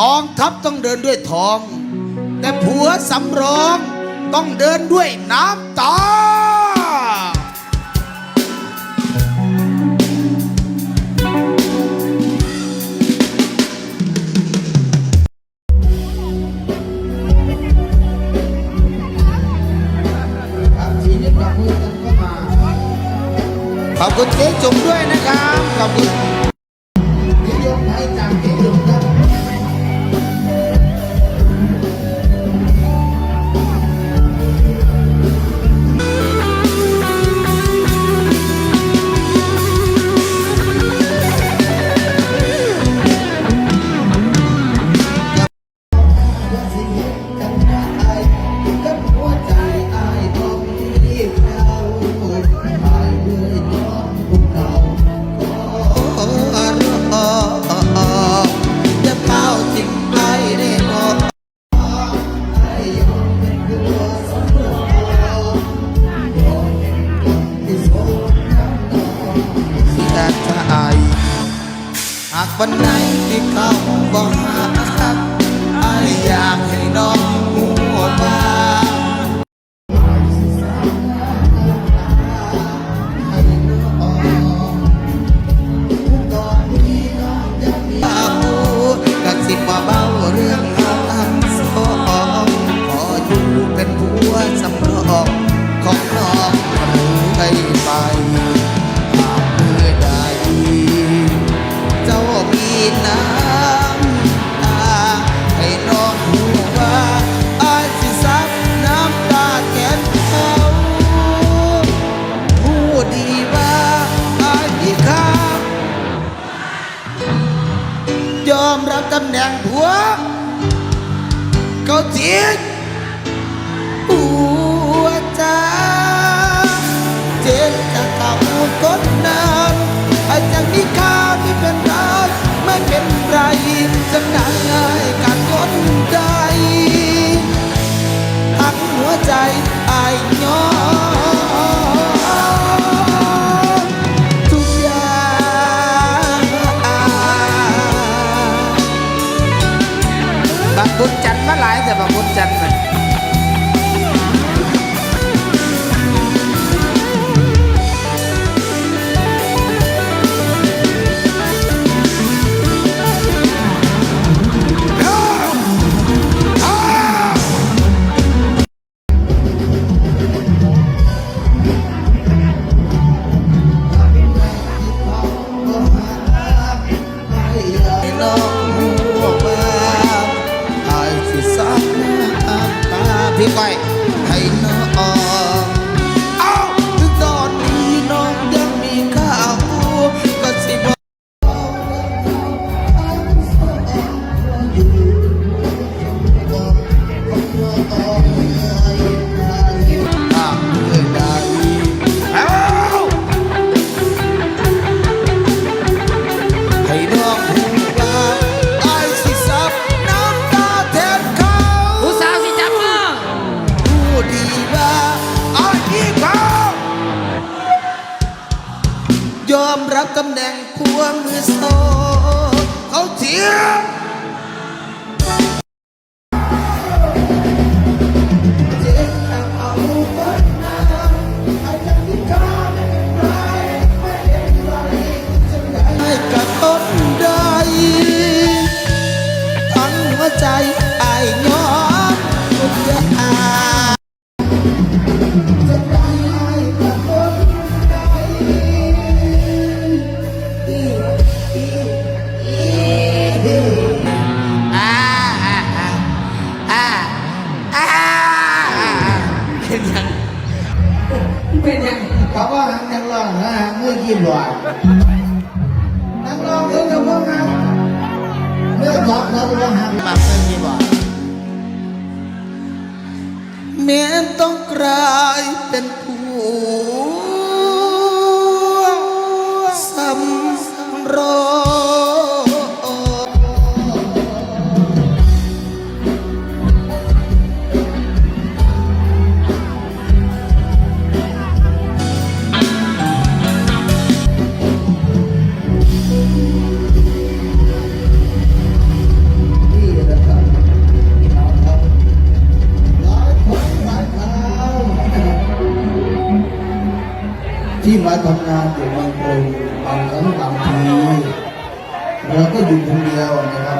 กองทัพต้องเดินด้วยทอง แต่ผัวสำรองต้องเดินด้วยน้ำตาทีนี้ปรับมือกันเข้ามาขอบคุณเจ๊จุ๋มด้วยนะครับ ขอบคุณ หากวันไหนที่เขาบอกหาไออยากให้น้องหัวบางอาหูกัสิบเบาเรื่องทางสองขออยู่เป็นผัวสำรองของน้องไปไป น้ำตาให้น้องหูว่าอายสิซับน้ำตาแก้มเขาผู้ดีว่าอายมีค่ายอมรับตำแหน่งผัวเขาจริงผัวจ้ หลายแต่บางบุญจันทร์ ยอมรับตำแหน่งผัวมือโซเขาเทียมให้กับต้นได้ทั้งหัวใจไอ้ยอมทุกอย่า นะหังมือยิ้มหวานนักร้องเองกับพวกนั้นเมื่อบอกเราว่าหังมาเพื่อนที่บอกเมียต้องกลายเป็น ที่มาทำงานอยู่บางคนบางครั้งบางทีเราก็อยู่คนเดียวนะครับ